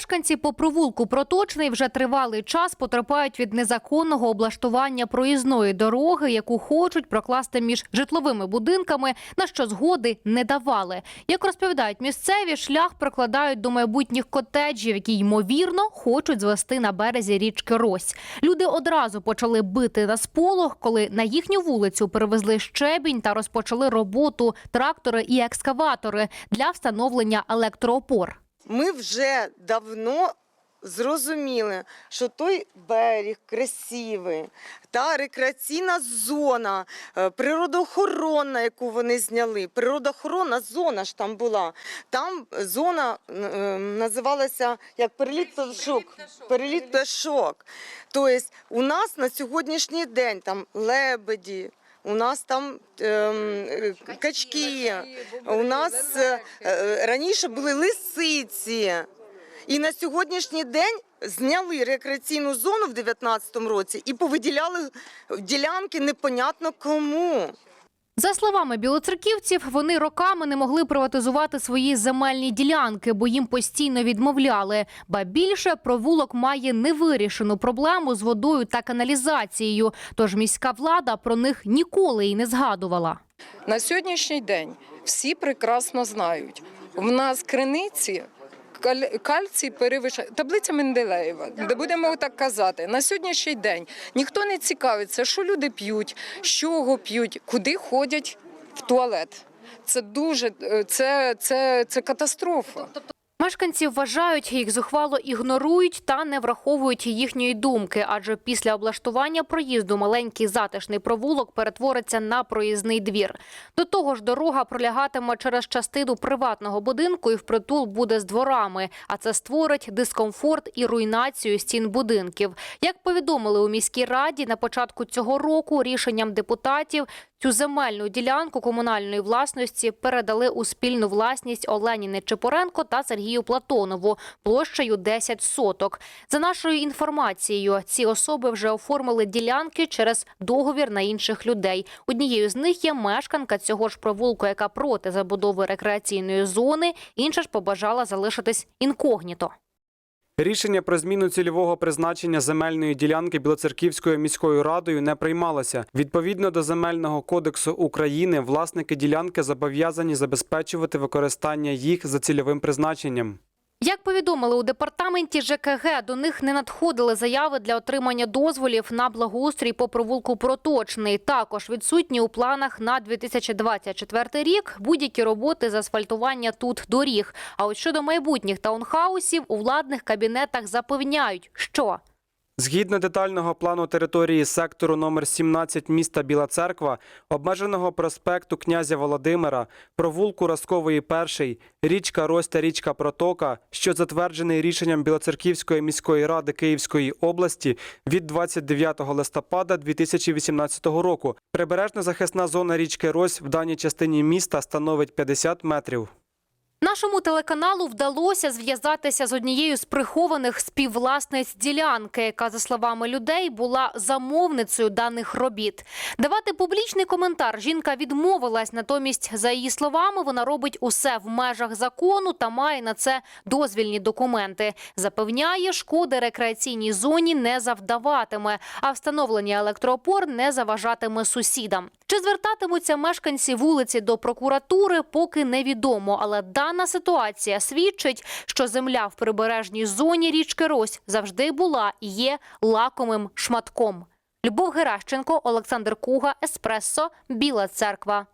Мешканці по провулку Проточний вже тривалий час потерпають від незаконного облаштування проїзної дороги, яку хочуть прокласти між житловими будинками, на що згоди не давали. Як розповідають місцеві, шлях прокладають до майбутніх котеджів, які ймовірно хочуть звести на березі річки Рось. Люди одразу почали бити на сполох, коли на їхню вулицю перевезли щебінь та розпочали роботу трактори і екскаватори для встановлення електроопор. Ми вже давно зрозуміли, що той берег красивий, та рекреаційна зона, е, природоохоронна, яку вони зняли. Природоохоронна зона ж там була. Там зона е, називалася як переліт пташок. Переліт пташок. Тобто у нас на сьогоднішній день там лебеді. У нас там е, качки, у нас е, е, раніше були лисиці. І на сьогоднішній день зняли рекреаційну зону в 2019 році і повиділяли ділянки непонятно кому. За словами білоцерківців, вони роками не могли приватизувати свої земельні ділянки, бо їм постійно відмовляли. Ба більше провулок має невирішену проблему з водою та каналізацією. Тож міська влада про них ніколи й не згадувала. На сьогоднішній день всі прекрасно знають. В нас криниці кальцій перевищає таблиця Менделеєва, де будемо так казати. На сьогоднішній день ніхто не цікавиться, що люди п'ють, з чого п'ють, куди ходять в туалет. Це дуже е, це, це, це катастрофа. Мешканці вважають, їх зухвало ігнорують та не враховують їхньої думки, адже після облаштування проїзду маленький затишний провулок перетвориться на проїзний двір. До того ж, дорога пролягатиме через частину приватного будинку і впритул буде з дворами, а це створить дискомфорт і руйнацію стін будинків. Як повідомили у міській раді на початку цього року, рішенням депутатів Цю земельну ділянку комунальної власності передали у спільну власність Олені Нечипоренко та Сергію Платонову площею 10 соток. За нашою інформацією, ці особи вже оформили ділянки через договір на інших людей. Однією з них є мешканка цього ж провулку, яка проти забудови рекреаційної зони. Інша ж побажала залишитись інкогніто. Рішення про зміну цільового призначення земельної ділянки Білоцерківською міською радою не приймалося. Відповідно до земельного кодексу України, власники ділянки зобов'язані забезпечувати використання їх за цільовим призначенням. Як повідомили у департаменті ЖКГ, до них не надходили заяви для отримання дозволів на благоустрій по провулку Проточний. Також відсутні у планах на 2024 рік будь-які роботи з асфальтування тут доріг. А от щодо майбутніх таунхаусів у владних кабінетах запевняють, що Згідно детального плану території сектору номер 17 міста Біла Церква, обмеженого проспекту князя Володимира, провулку Роскової 1, річка Рось та річка Протока, що затверджений рішенням Білоцерківської міської ради Київської області від 29 листопада 2018 року. Прибережна захисна зона річки Рось в даній частині міста становить 50 метрів. Нашому телеканалу вдалося зв'язатися з однією з прихованих співвласниць ділянки, яка, за словами людей, була замовницею даних робіт. Давати публічний коментар жінка відмовилась. Натомість, за її словами, вона робить усе в межах закону та має на це дозвільні документи. Запевняє, шкоди рекреаційній зоні не завдаватиме, а встановлення електроопор не заважатиме сусідам. Чи звертатимуться мешканці вулиці до прокуратури, поки невідомо. Але дана ситуація свідчить, що земля в прибережній зоні річки Рось завжди була і є лакомим шматком. Любов Геращенко, Олександр Куга, Еспресо, Біла Церква.